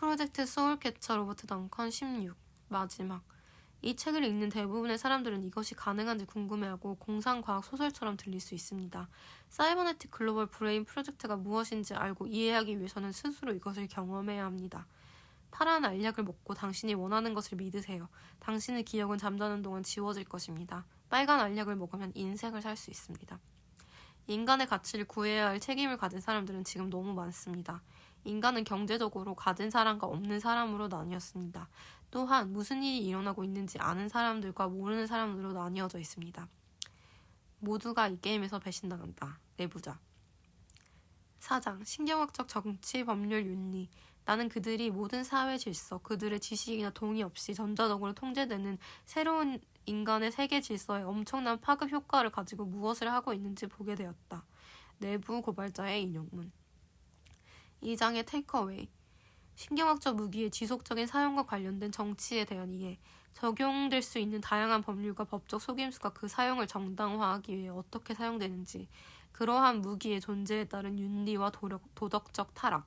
프로젝트 소울캐쳐 로버트 덩컨 16 마지막 이 책을 읽는 대부분의 사람들은 이것이 가능한지 궁금해하고 공상과학 소설처럼 들릴 수 있습니다. 사이버네틱 글로벌 브레인 프로젝트가 무엇인지 알고 이해하기 위해서는 스스로 이것을 경험해야 합니다. 파란 알약을 먹고 당신이 원하는 것을 믿으세요. 당신의 기억은 잠자는 동안 지워질 것입니다. 빨간 알약을 먹으면 인생을 살 수 있습니다. 인간의 가치를 구해야 할 책임을 가진 사람들은 지금 너무 많습니다. 인간은 경제적으로 가진 사람과 없는 사람으로 나뉘었습니다. 또한 무슨 일이 일어나고 있는지 아는 사람들과 모르는 사람들로 나뉘어져 있습니다. 모두가 이 게임에서 배신당한다. 내부자. 사장, 신경학적 정치, 법률, 윤리. 나는 그들이 모든 사회 질서, 그들의 지식이나 동의 없이 전자적으로 통제되는 새로운 인간의 세계 질서에 엄청난 파급 효과를 가지고 무엇을 하고 있는지 보게 되었다. 내부 고발자의 인용문. 2장의 테이크어웨이. 신경학적 무기의 지속적인 사용과 관련된 정치에 대한 이해. 적용될 수 있는 다양한 법률과 법적 속임수가 그 사용을 정당화하기 위해 어떻게 사용되는지. 그러한 무기의 존재에 따른 윤리와 도력, 도덕적 타락.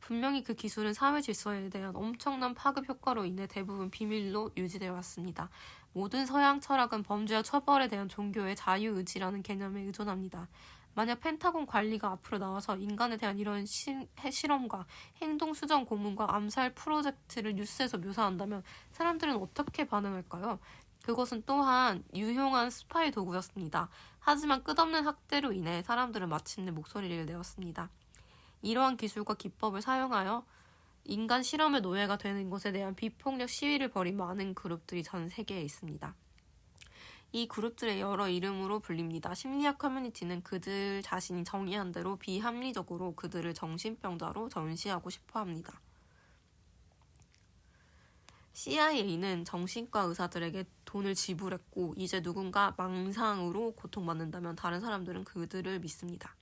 분명히 그 기술은 사회 질서에 대한 엄청난 파급 효과로 인해 대부분 비밀로 유지되어 왔습니다. 모든 서양 철학은 범죄와 처벌에 대한 종교의 자유의지라는 개념에 의존합니다. 만약 펜타곤 관리가 앞으로 나와서 인간에 대한 이런 시, 실험과 행동 수정 고문과 암살 프로젝트를 뉴스에서 묘사한다면 사람들은 어떻게 반응할까요? 그것은 또한 유용한 스파이 도구였습니다. 하지만 끝없는 학대로 인해 사람들은 마침내 목소리를 내었습니다. 이러한 기술과 기법을 사용하여 인간 실험의 노예가 되는 것에 대한 비폭력 시위를 벌인 많은 그룹들이 전 세계에 있습니다. 이 그룹들의 여러 이름으로 불립니다. 심리학 커뮤니티는 그들 자신이 정의한 대로 비합리적으로 그들을 정신병자로 전시하고 싶어 합니다. CIA는 정신과 의사들에게 돈을 지불했고 이제 누군가 망상으로 고통받는다면 다른 사람들은 그들을 믿습니다.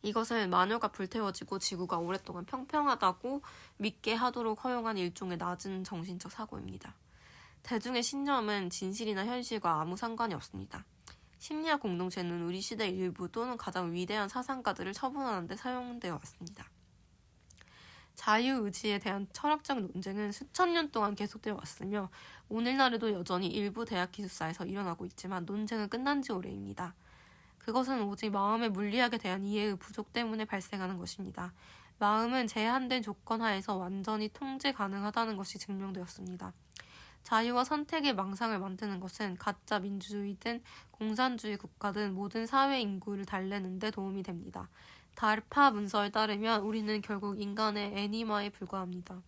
이것은 마녀가 불태워지고 지구가 오랫동안 평평하다고 믿게 하도록 허용한 일종의 낮은 정신적 사고입니다. 대중의 신념은 진실이나 현실과 아무 상관이 없습니다. 심리학 공동체는 우리 시대 일부 또는 가장 위대한 사상가들을 처분하는 데 사용되어 왔습니다. 자유의지에 대한 철학적 논쟁은 수천 년 동안 계속되어 왔으며 오늘날에도 여전히 일부 대학 기숙사에서 일어나고 있지만 논쟁은 끝난 지 오래입니다. 그것은 오직 마음의 물리학에 대한 이해의 부족 때문에 발생하는 것입니다. 마음은 제한된 조건 하에서 완전히 통제 가능하다는 것이 증명되었습니다. 자유와 선택의 망상을 만드는 것은 가짜 민주주의든 공산주의 국가든 모든 사회 인구를 달래는 데 도움이 됩니다. 달파 문서에 따르면 우리는 결국 인간의 애니마에 불과합니다.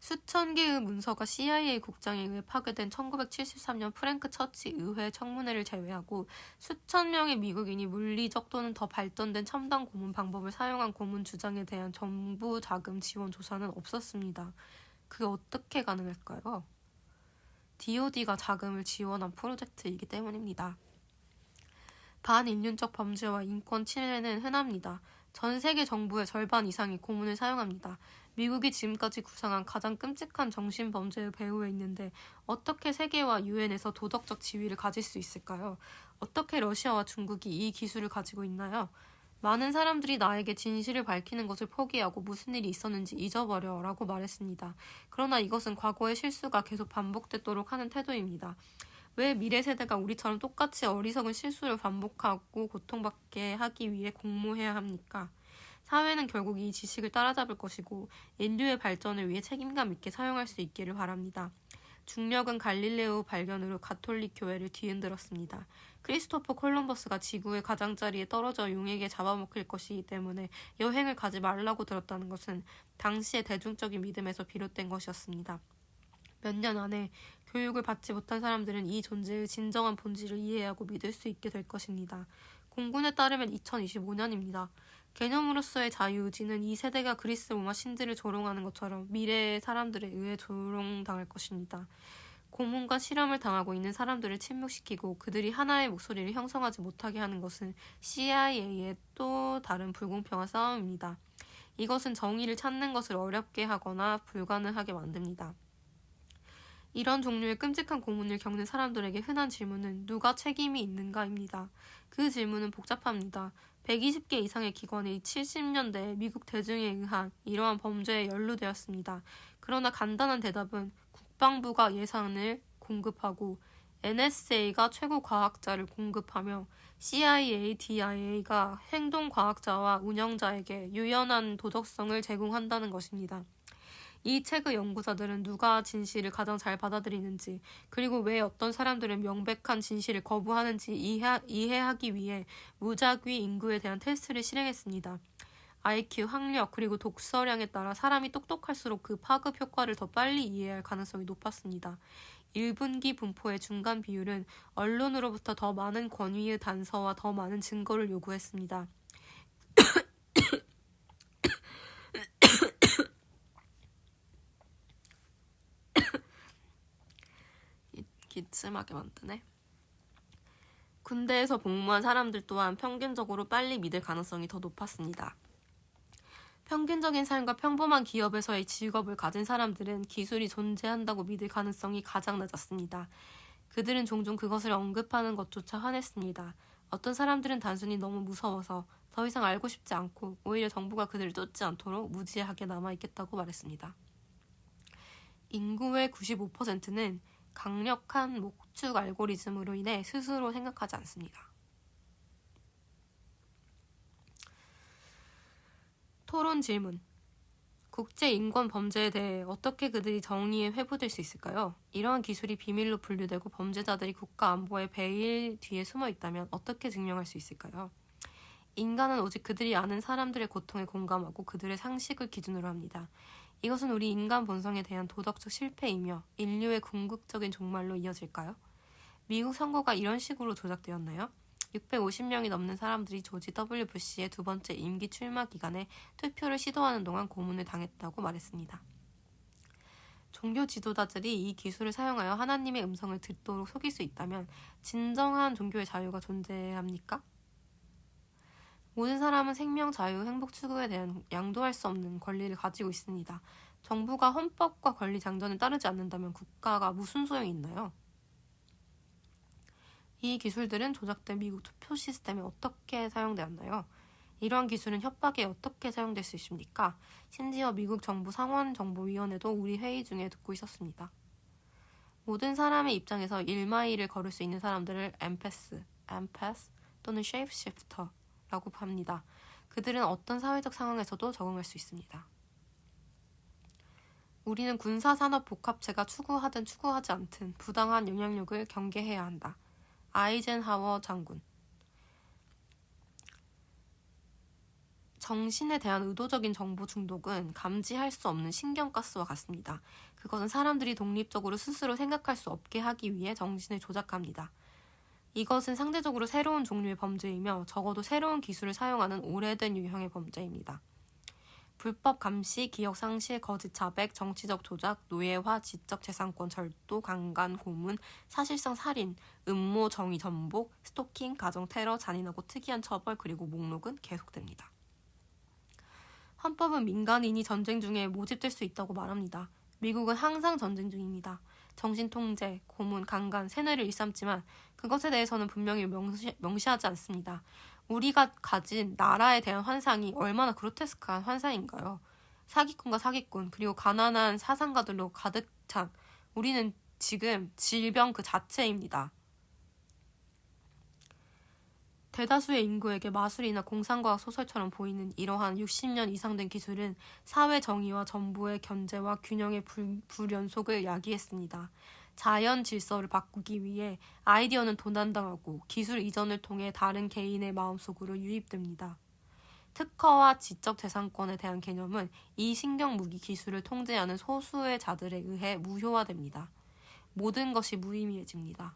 수천 개의 문서가 CIA 국장에 의해 파괴된 1973년 프랭크 처치 의회 청문회를 제외하고 수천 명의 미국인이 물리적 또는 더 발전된 첨단 고문 방법을 사용한 고문 주장에 대한 정부 자금 지원 조사는 없었습니다. 그게 어떻게 가능할까요? DOD가 자금을 지원한 프로젝트이기 때문입니다. 반인륜적 범죄와 인권 침해는 흔합니다. 전 세계 정부의 절반 이상이 고문을 사용합니다. 미국이 지금까지 구상한 가장 끔찍한 정신 범죄의 배후에 있는데 어떻게 세계와 유엔에서 도덕적 지위를 가질 수 있을까요? 어떻게 러시아와 중국이 이 기술을 가지고 있나요? 많은 사람들이 나에게 진실을 밝히는 것을 포기하고 무슨 일이 있었는지 잊어버려 라고 말했습니다. 그러나 이것은 과거의 실수가 계속 반복되도록 하는 태도입니다. 왜 미래 세대가 우리처럼 똑같이 어리석은 실수를 반복하고 고통받게 하기 위해 공모해야 합니까? 사회는 결국 이 지식을 따라잡을 것이고 인류의 발전을 위해 책임감 있게 사용할 수 있기를 바랍니다. 중력은 갈릴레오 발견으로 가톨릭 교회를 뒤흔들었습니다. 크리스토퍼 콜럼버스가 지구의 가장자리에 떨어져 용에게 잡아먹힐 것이기 때문에 여행을 가지 말라고 들었다는 것은 당시의 대중적인 믿음에서 비롯된 것이었습니다. 몇 년 안에 교육을 받지 못한 사람들은 이 존재의 진정한 본질을 이해하고 믿을 수 있게 될 것입니다. 공군에 따르면 2025년입니다. 개념으로서의 자유의지는 이 세대가 그리스 로마 신들을 조롱하는 것처럼 미래의 사람들에 의해 조롱당할 것입니다. 고문과 실험을 당하고 있는 사람들을 침묵시키고 그들이 하나의 목소리를 형성하지 못하게 하는 것은 CIA의 또 다른 불공평한 싸움입니다. 이것은 정의를 찾는 것을 어렵게 하거나 불가능하게 만듭니다. 이런 종류의 끔찍한 고문을 겪는 사람들에게 흔한 질문은 누가 책임이 있는가입니다. 그 질문은 복잡합니다. 120개 이상의 기관이 70년대 미국 대중에 의한 이러한 범죄에 연루되었습니다. 그러나 간단한 대답은 국방부가 예산을 공급하고 NSA가 최고 과학자를 공급하며 CIA, DIA가 행동 과학자와 운영자에게 유연한 도덕성을 제공한다는 것입니다. 이 책의 연구자들은 누가 진실을 가장 잘 받아들이는지, 그리고 왜 어떤 사람들은 명백한 진실을 거부하는지 이해, 이해하기 위해 무작위 인구에 대한 테스트를 실행했습니다. IQ, 학력, 그리고 독서량에 따라 사람이 똑똑할수록 그 파급 효과를 더 빨리 이해할 가능성이 높았습니다. 1분기 분포의 중간 비율은 언론으로부터 더 많은 권위의 단서와 더 많은 증거를 요구했습니다. 기침하게 만드네. 군대에서 복무한 사람들 또한 평균적으로 빨리 믿을 가능성이 더 높았습니다. 평균적인 삶과 평범한 기업에서의 직업을 가진 사람들은 기술이 존재한다고 믿을 가능성이 가장 낮았습니다. 그들은 종종 그것을 언급하는 것조차 화냈습니다. 어떤 사람들은 단순히 너무 무서워서 더 이상 알고 싶지 않고 오히려 정부가 그들을 쫓지 않도록 무지하게 남아있겠다고 말했습니다. 인구의 95%는 강력한 목축 알고리즘으로 인해 스스로 생각하지 않습니다. 토론 질문. 국제 인권 범죄에 대해 어떻게 그들이 정의에 회부될 수 있을까요? 이러한 기술이 비밀로 분류되고 범죄자들이 국가 안보의 베일 뒤에 숨어 있다면 어떻게 증명할 수 있을까요? 인간은 오직 그들이 아는 사람들의 고통에 공감하고 그들의 상식을 기준으로 합니다. 이것은 우리 인간 본성에 대한 도덕적 실패이며 인류의 궁극적인 종말로 이어질까요? 미국 선거가 이런 식으로 조작되었나요? 650명이 넘는 사람들이 조지 W. 부시의 두 번째 임기 출마 기간에 투표를 시도하는 동안 고문을 당했다고 말했습니다. 종교 지도자들이 이 기술을 사용하여 하나님의 음성을 듣도록 속일 수 있다면 진정한 종교의 자유가 존재합니까? 모든 사람은 생명, 자유, 행복 추구에 대한 양도할 수 없는 권리를 가지고 있습니다. 정부가 헌법과 권리 장전을 따르지 않는다면 국가가 무슨 소용이 있나요? 이 기술들은 조작된 미국 투표 시스템에 어떻게 사용되었나요? 이러한 기술은 협박에 어떻게 사용될 수 있습니까? 심지어 미국 정부 상원정보위원회도 우리 회의 중에 듣고 있었습니다. 모든 사람의 입장에서 1마일을 걸을 수 있는 사람들을 엠패스, 엠패스 또는 쉐이프시프터 라고 합니다. 그들은 어떤 사회적 상황에서도 적응할 수 있습니다. 우리는 군사산업 복합체가 추구하든 추구하지 않든 부당한 영향력을 경계해야 한다. 아이젠하워 장군. 정신에 대한 의도적인 정보 중독은 감지할 수 없는 신경가스와 같습니다. 그것은 사람들이 독립적으로 스스로 생각할 수 없게 하기 위해 정신을 조작합니다. 이것은 상대적으로 새로운 종류의 범죄이며 적어도 새로운 기술을 사용하는 오래된 유형의 범죄입니다. 불법 감시, 기억 상실, 거짓 자백, 정치적 조작, 노예화, 지적 재산권 절도, 강간, 고문, 사실상 살인, 음모, 정의 전복, 스토킹, 가정 테러, 잔인하고 특이한 처벌 그리고 목록은 계속됩니다. 헌법은 민간인이 전쟁 중에 모집될 수 있다고 말합니다. 미국은 항상 전쟁 중입니다. 정신 통제, 고문, 강간, 세뇌를 일삼지만 그것에 대해서는 분명히 명시, 명시하지 않습니다. 우리가 가진 나라에 대한 환상이 얼마나 그로테스크한 환상인가요? 사기꾼과 사기꾼, 그리고 가난한 사상가들로 가득 찬 우리는 지금 질병 그 자체입니다. 대다수의 인구에게 마술이나 공상과학 소설처럼 보이는 이러한 60년 이상 된 기술은 사회 정의와 정부의 견제와 균형의 불, 불연속을 야기했습니다. 자연 질서를 바꾸기 위해 아이디어는 도난당하고 기술 이전을 통해 다른 개인의 마음속으로 유입됩니다. 특허와 지적 재산권에 대한 개념은 이 신경 무기 기술을 통제하는 소수의 자들에 의해 무효화됩니다. 모든 것이 무의미해집니다.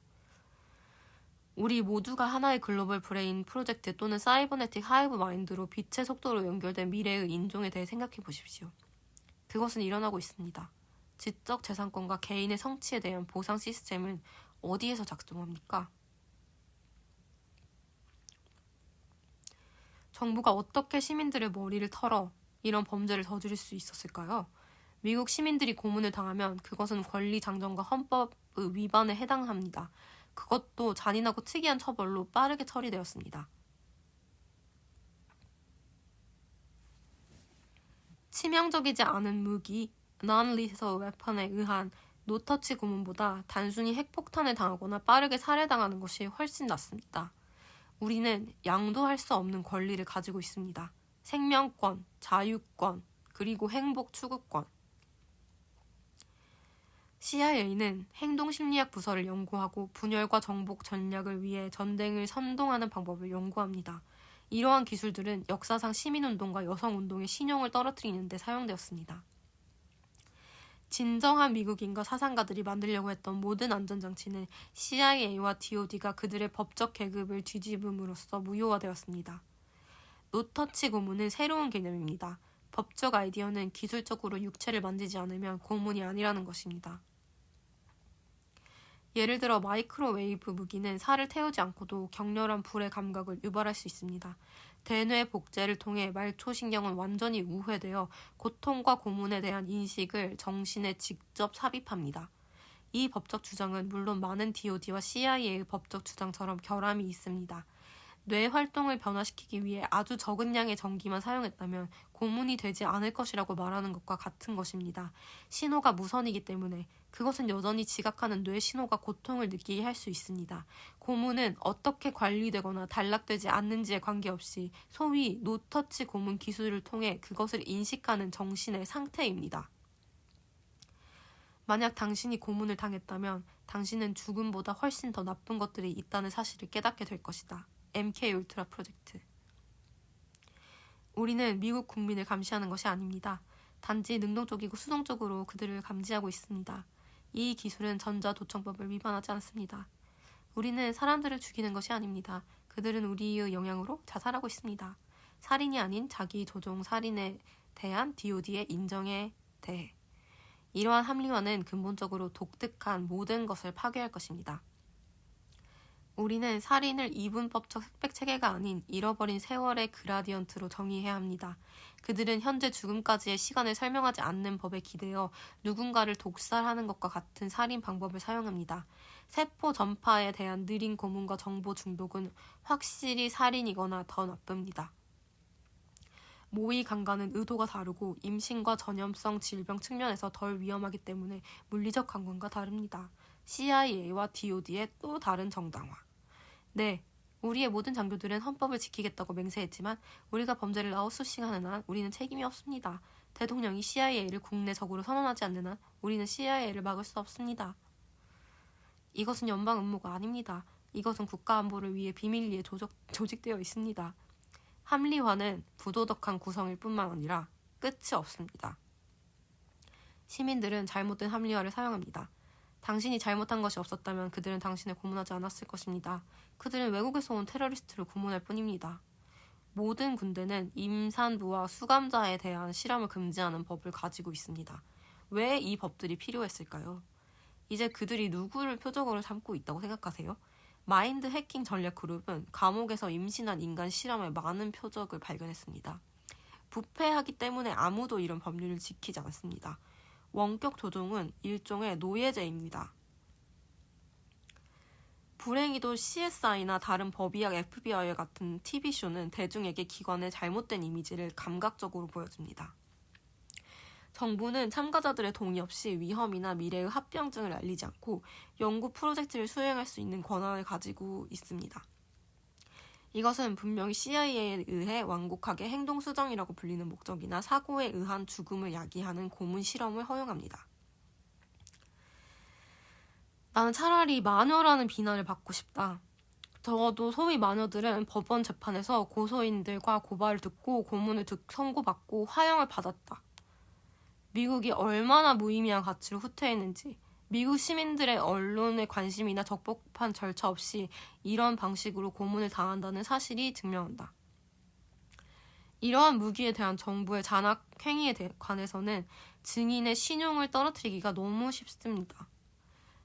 우리 모두가 하나의 글로벌 브레인 프로젝트 또는 사이버네틱 하이브 마인드로 빛의 속도로 연결된 미래의 인종에 대해 생각해 보십시오. 그것은 일어나고 있습니다. 지적 재산권과 개인의 성취에 대한 보상 시스템은 어디에서 작동합니까? 정부가 어떻게 시민들의 머리를 털어 이런 범죄를 저지를 수 있었을까요? 미국 시민들이 고문을 당하면 그것은 권리 장정과 헌법의 위반에 해당합니다. 그것도 잔인하고 특이한 처벌로 빠르게 처리되었습니다. 치명적이지 않은 무기, non-lethal weapon에 의한 노터치 고문보다 단순히 핵폭탄을 당하거나 빠르게 살해당하는 것이 훨씬 낫습니다. 우리는 양도할 수 없는 권리를 가지고 있습니다. 생명권, 자유권, 그리고 행복 추구권. CIA는 행동심리학 부서를 연구하고 분열과 정복 전략을 위해 전쟁을 선동하는 방법을 연구합니다. 이러한 기술들은 역사상 시민운동과 여성운동의 신용을 떨어뜨리는 데 사용되었습니다. 진정한 미국인과 사상가들이 만들려고 했던 모든 안전장치는 CIA와 DOD가 그들의 법적 계급을 뒤집음으로써 무효화되었습니다. 노터치 고문은 새로운 개념입니다. 법적 아이디어는 기술적으로 육체를 만지지 않으면 고문이 아니라는 것입니다. 예를 들어 마이크로웨이브 무기는 살을 태우지 않고도 격렬한 불의 감각을 유발할 수 있습니다. 대뇌 복제를 통해 말초신경은 완전히 우회되어 고통과 고문에 대한 인식을 정신에 직접 삽입합니다. 이 법적 주장은 물론 많은 DOD와 CIA의 법적 주장처럼 결함이 있습니다. 뇌 활동을 변화시키기 위해 아주 적은 양의 전기만 사용했다면 고문이 되지 않을 것이라고 말하는 것과 같은 것입니다. 신호가 무선이기 때문에 그것은 여전히 지각하는 뇌 신호가 고통을 느끼게 할 수 있습니다. 고문은 어떻게 관리되거나 단락되지 않는지에 관계없이 소위 노터치 고문 기술을 통해 그것을 인식하는 정신의 상태입니다. 만약 당신이 고문을 당했다면 당신은 죽음보다 훨씬 더 나쁜 것들이 있다는 사실을 깨닫게 될 것이다. MK 울트라 프로젝트. 우리는 미국 국민을 감시하는 것이 아닙니다. 단지 능동적이고 수동적으로 그들을 감지하고 있습니다. 이 기술은 전자도청법을 위반하지 않습니다. 우리는 사람들을 죽이는 것이 아닙니다. 그들은 우리의 영향으로 자살하고 있습니다. 살인이 아닌 자기 조종 살인에 대한 DOD의 인정에 대해. 이러한 합리화는 근본적으로 독특한 모든 것을 파괴할 것입니다. 우리는 살인을 이분법적 흑백 체계가 아닌 잃어버린 세월의 그라디언트로 정의해야 합니다. 그들은 현재 죽음까지의 시간을 설명하지 않는 법에 기대어 누군가를 독살하는 것과 같은 살인 방법을 사용합니다. 세포 전파에 대한 느린 고문과 정보 중독은 확실히 살인이거나 더 나쁩니다. 모의 강간은 의도가 다르고 임신과 전염성 질병 측면에서 덜 위험하기 때문에 물리적 강간과 다릅니다. CIA와 DOD의 또 다른 정당화. 네, 우리의 모든 장교들은 헌법을 지키겠다고 맹세했지만 우리가 범죄를 아웃소싱하는 한 우리는 책임이 없습니다. 대통령이 CIA를 국내 적으로 선언하지 않는 한 우리는 CIA를 막을 수 없습니다. 이것은 연방 음모가 아닙니다. 이것은 국가 안보를 위해 비밀리에 조적, 조직되어 있습니다. 합리화는 부도덕한 구성일 뿐만 아니라 끝이 없습니다. 시민들은 잘못된 합리화를 사용합니다. 당신이 잘못한 것이 없었다면 그들은 당신을 고문하지 않았을 것입니다. 그들은 외국에서 온 테러리스트를 고문할 뿐입니다. 모든 군대는 임산부와 수감자에 대한 실험을 금지하는 법을 가지고 있습니다. 왜 이 법들이 필요했을까요? 이제 그들이 누구를 표적으로 삼고 있다고 생각하세요? 마인드 해킹 전략 그룹은 감옥에서 임신한 인간 실험의 많은 표적을 발견했습니다. 부패하기 때문에 아무도 이런 법률을 지키지 않습니다. 원격 조종은 일종의 노예제입니다. 불행히도 CSI나 다른 법의학 FBI 같은 TV쇼는 대중에게 기관의 잘못된 이미지를 감각적으로 보여줍니다. 정부는 참가자들의 동의 없이 위험이나 미래의 합병증을 알리지 않고 연구 프로젝트를 수행할 수 있는 권한을 가지고 있습니다. 이것은 분명히 CIA에 의해 완곡하게 행동 수정이라고 불리는 목적이나 사고에 의한 죽음을 야기하는 고문 실험을 허용합니다. 나는 차라리 마녀라는 비난을 받고 싶다. 적어도 소위 마녀들은 법원 재판에서 고소인들과 고발을 듣고 고문을 듣 선고받고 화형을 받았다. 미국이 얼마나 무의미한 가치를 후퇴했는지 미국 시민들의 언론의 관심이나 적법한 절차 없이 이런 방식으로 고문을 당한다는 사실이 증명한다. 이러한 무기에 대한 정부의 잔악 행위에 관해서는 증인의 신용을 떨어뜨리기가 너무 쉽습니다.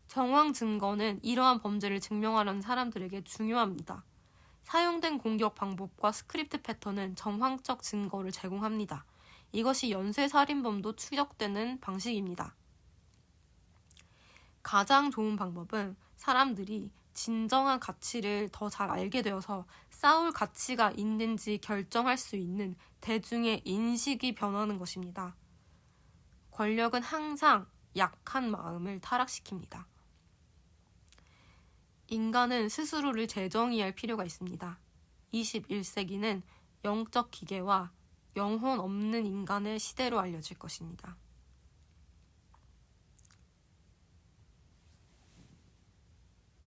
정황 증거는 이러한 범죄를 증명하려는 사람들에게 중요합니다. 사용된 공격 방법과 스크립트 패턴은 정황적 증거를 제공합니다. 이것이 연쇄 살인범도 추적되는 방식입니다. 가장 좋은 방법은 사람들이 진정한 가치를 더 잘 알게 되어서 싸울 가치가 있는지 결정할 수 있는 대중의 인식이 변하는 것입니다. 권력은 항상 약한 마음을 타락시킵니다. 인간은 스스로를 재정의할 필요가 있습니다. 21세기는 영적 기계와 영혼 없는 인간의 시대로 알려질 것입니다.